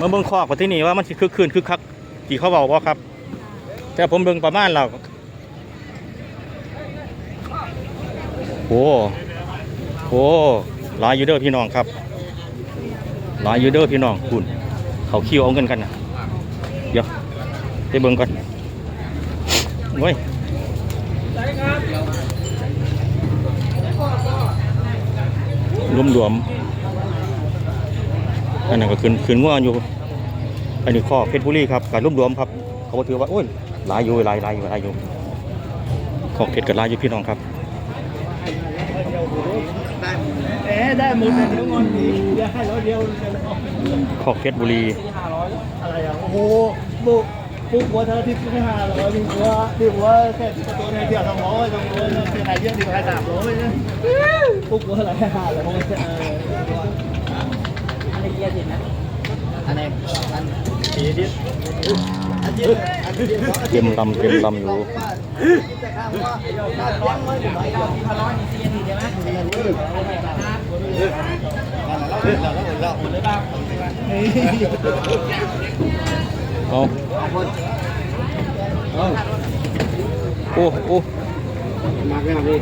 มาเบิ่งคอกว่าที่นี่ว่ามันสิคึกคืนคึกคักที่เขาบอกว่าครับ แต่ผมเบิ่งประมาณแล้วโอ้โหหลายยูเดอร์พี่น้องครับหลายยูเดอร์พี่น้องคุณเขาคิวเอาเงินกันนะเดี๋ยวไปเบิ่งก่อนเว้ยรวมรวมๆ อันนั้นก็ขึ้นขึ้นง่วอยู่ อันนี้ข้อเพชรบุรีครับการรวบรวมครับ เขาถือว่าโอ้ยหลายอยู่หลายหลายอยู่หลายอยู่ขอเพชรกับหลายอยู่พี่น้องครับเอ๊ได้หมดเลยเดี๋ยวงอนดีเดี๋ยวให้ร้อยเดียวจะเอาขอเพชรบุรีอะไรอะโอ้โหปุ๊กปุ๊กหัวเธอที่ไม่ห้าร้อยที่หัวที่หัวแค่ตัวในเดียวสองร้อยสองร้อยเนี่ยเป็นไหนเยอะดีกว่าสามร้อยเนี่ยปุ๊กหัวอะไรห้าร้อย เอออันนี้เกียร์สินะอันนี้อันสีดิอันนี้อันนี้เต็มลำเต็มลำอยู่เอาโอ้โอ้มาไม่เอาดิ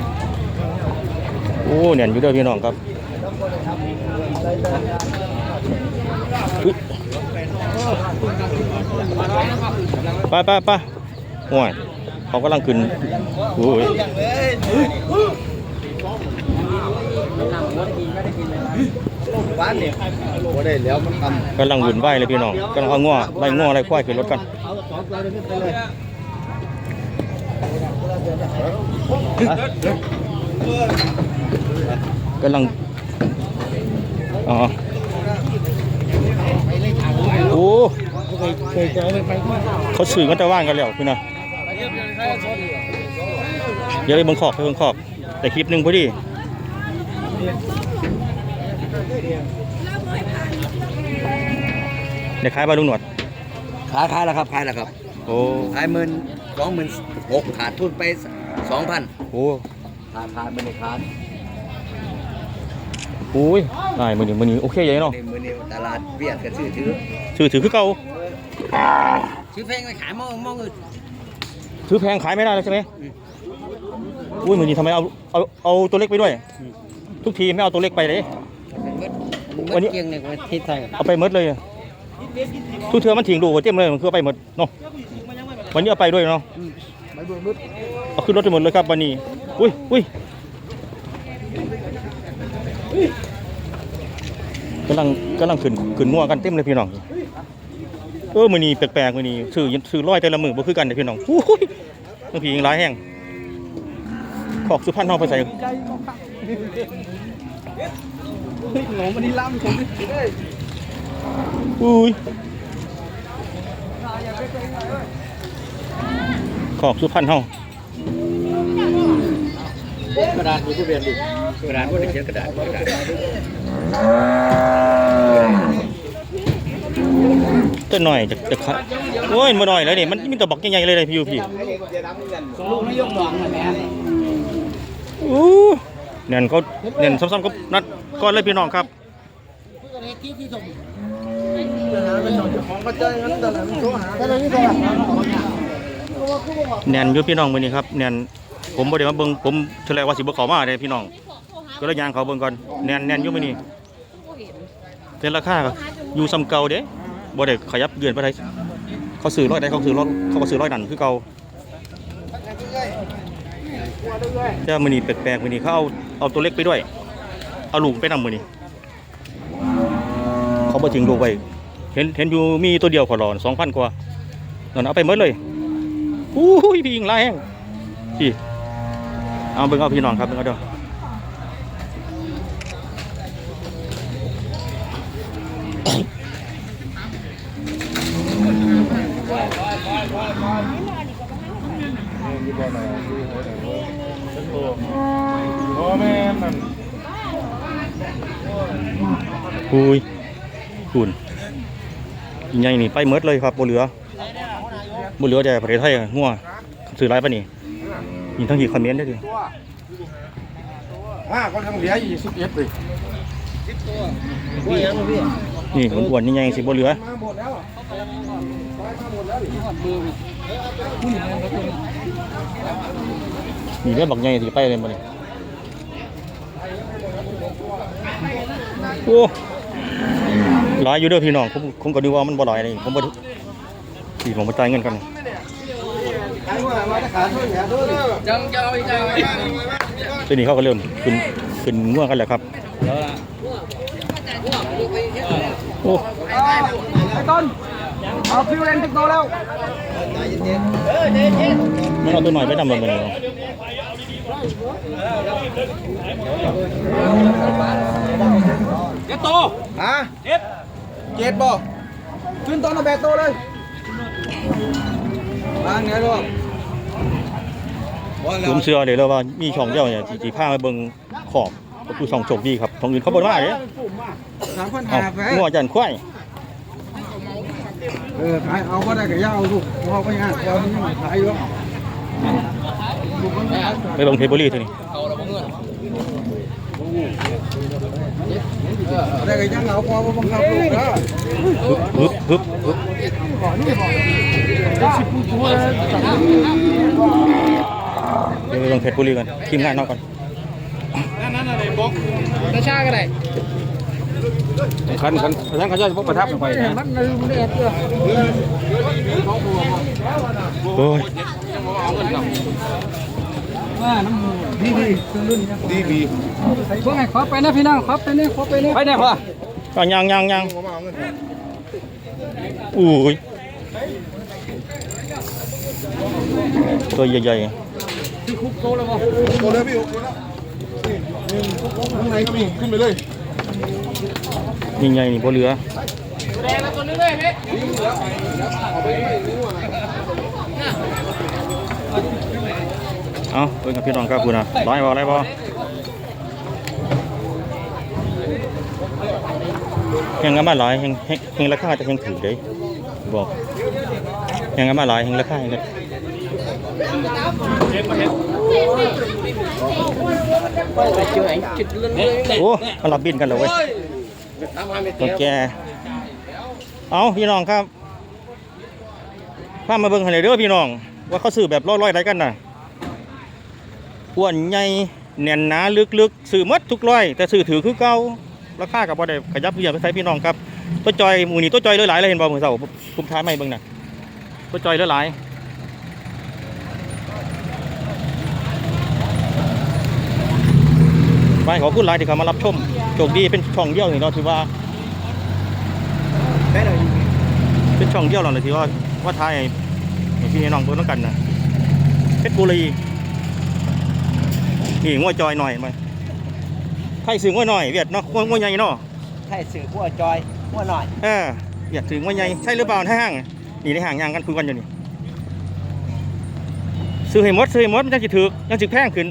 โอ้เนี่ยอยู่เด้อพี่น้องครับอุ๊ย ไปไปไปโอ้ยเขากำลังขึ้นโอ้ยบ้านเนี่ยโอ้ได้แล้วมันทำกำลังวุ่นวายเลยพี่น้องกำลังเอาง้อไล่ง้อไล่ควายขึ้นรถกันเอาสองตัวเลยขึ้นไปเลยกำลังอ๋อ โอ้เคยเคยเจอไปมาเขาสื่อกันแต่ว่างกันแล้วพี่นะเดี๋ยวไปเบิ่งขอบไปเบิ่งขอบ แต่คลิปหนึ่งพอดีเดี๋ยวขายบาลุงหนวดขายขายแล้วครับขายแล้วครับโอ้ขายหมื่นสองหมื่นหกขาดทุนไปสองพันโอ้ขาดขาดไม่ได้ขาดโอ้ยได้มือนี้มือนี้โอเคยังเนาะในมือนี้ตลาดเวียดก็ซื้อถือ ถือถือคือเก่าซื้อแพงไปขายมองมองอื่นถือแพงขายไม่ได้แล้วใช่ไหมอุ้ยมือนี้ทำไมเอาเอาเอาตัวเล็กไปด้วย ทุกทีไม่เอาตัวเล็กไปเลยวันนี้เกียงเนี่ยก็ทิศไทยเอาไปหมดเลยอะทุกเทือมันทิ้งดูเต็มเลยมันคือเอาไปหมดเนาะวันนี้เอาไปด้วยเนาะไปดูมืดเอาขึ้นรถไปหมดเลยครับวันนี้อุ้ยอุ้ยกำลังกำลังขึ้นขึ้นงัวกันเต็มเลยพี่น้อง เออมือนี้แปลกๆมือนี้ซื้อซื้อร้อยแต่ละมือบ่คือกันเด้อพี่น้องอุ้ยบางทียังร้ายแห้งขอกสุพรรณห้องไปใส่ใจก็ขักหนูมันนี่ล่ำผมเลยอุ้ยขอกสุพรรณห้องกระดาษมีผู้เรียนดิกระดาษก็ได้เขียนกระดาษกระดาษ ตัวหน่อยจะจะขาโอ้ยมาหน่อยแล้วนี่มันมีแต่บอกใหญ่ๆเลยเลยพี่อยู่พี่สองลูกนายกหลวงนะแม่อู้เน่นเขาเน่นซ้ำๆก็นัดก้อนเลยพี่น้องครับของกระจายงั้นแต่ละมันโทรหาแต่ละนี่แต่ละแน่นอยู่พี่น้องมือนี้ครับแน่นผมบ่ได้มาเบิ่งผมเทอแรกว่าสิบ่เข้ามาเด้พี่น้อง ก็เลยยางเขาเบิ่งก่อนแน่นแน่นอยู่มือนี้แต่ราคาอยู่ซ้ำเก่าเด้ บ่ได้ขยับเดือนไปได้เขาซื้อร้อยได้เขาซื้อร้อยเขาก็ซื้อร้อยนั่นคือเก่าแต่มื้อนี้แปลกๆมือนี้เขาเอาเอาตัวเล็กไปด้วย เอาลูกไปนำมือนี้เขาบ่ทิ้งลูกไว้เห็นเห็นอยู่มีตัวเดียวขอรอน2,000กว่านั่นเอาไปหมดเลยอู้ยพี่ยิงไล่แห้งพี่เอาเบิ่งเอาพี่น้องครับเบิ่งเอาเด้อ อุ้ยคุณใหญ่นี่ไปเมดเลยครับบ่เหลือบ่เหลือแต่ประเทศไทยอะงัวซื้อไรปะนี่ยินทั้งกี่คอมเมนต์ได้ดิห้าคนทำเหลือยี่สิบเอ็ดเลยพี่ยังพี่นี่อ้วนๆนี่ยังสิบ่เหลือ มาหมดแล้วไปมาหมดแล้วนี่เด้อบักใหญ่สิไปเลยบ่นี่โอ้ลายอยู่เด้อพี่น้องผมผมก็ดูว่ามันบ่ลายนี่ผมบ่สิผมบ่จ่ายเงินกันขายว่ามาจะขายช่วยแถวด้วยจังจอีจังทีนี้เขาก็เริ่มขึ้นขึ้นง่วงกันแล้วครับโอ้ไอ้ต้น เอาฟิวเลนติกโตแล้วไม่เอาตัวหน่อยไปดำลงไปเลยเจ็ดโตฮะเจ็ดเจ็ดบ่ขึ้นต้นเอาแบกโตเลยวานี้ยลูกผมเชื่อเลยแล้วว่ามีช่องเดียวเนี่ยที่พามาเบิ่งขอบก็คือช่องโชคดีครับช่องอื่นเขาบ่มาเด้สามพันเอาห้าไปงัวจันควาย ออขายเอาก็ได้ก็ย่าเอาลูกเอาไปงานเอาที่นี่ขายอยู่ไปเบิ่งเพชรบุรีเท่านี้ได้ก็ย่างเอาพอบังคับลูกนะฮึบฮึบฮึบเดี๋ยวไปเบิ่งเพชรบุรีกันทีมงานเนาะก่อนตาชาก็ได้ คันคันทั้งเขาจะพกประทับลงไปนะโอ้ยดีดีดีดีพวกไงขอไปนะพี่น้องขอไปนี่ขอไปนี่ไปเนี่ยพ่อก็ยังยังยังอุ้ยตัวใหญ่ๆที่คุกโตเลยพี่โอเคแล้วข้างในก็มีขึ้นไปเลย ใหญ่นี่บ่เหลือเอาเพิ่นกับพี่น้องครับคุณนะร้อยบ่ร้อยบ่ยังกันมาหลายยังยังราคาจะยังถือได้บอกยังกันมาหลายยังราคายังกัน โอ้มันรับบินกันแล้วเว้ยตัวแกเอาพี่น้องครับพามาเบิ่งให้หน่อยเด้อพี่น้อง ว่าเขาซื้อแบบร้อยๆได้กันน่ะอ้วนใหญ่แน่นหนาลึกๆซื้อหมดทุกร้อย แต่ซื้อถือคือเก่าราคากับบ่ได้ขยับเยียบไปใส่พี่น้องครับตัวจอยหมูนี่ตัวจอยเหลือหลายเลยเห็นบ่หมื้อเช้าผมท้ายไม่เบิ่งน่ะตัวจอยเหลือหลาย ไปขอบคุณหลายที่เข้ามารับชมโชคดีเป็นช่องเดียวนี่เนาะที่ว่าเป็นช่องเดียวเราเลยที่ว่าว่าทายให้พี่น้องเบิ่งต้องกันนะเพชรบุรีนี่งัวจอยหน่อยมาไทยซื้องัวหน่อยเวียดเนาะงัวงัวใหญ่เนาะใช่สื่อพวกจอยพวกหน่อยเออเวียดซื้องัวใหญ่ใช่หรือเปล่าในห้างนี่ในห้างย่างกันคุยกันอยู่นี่ซื้อให้หมดซื้อให้หมดมันยังสิถือยังสิแพงขึ้น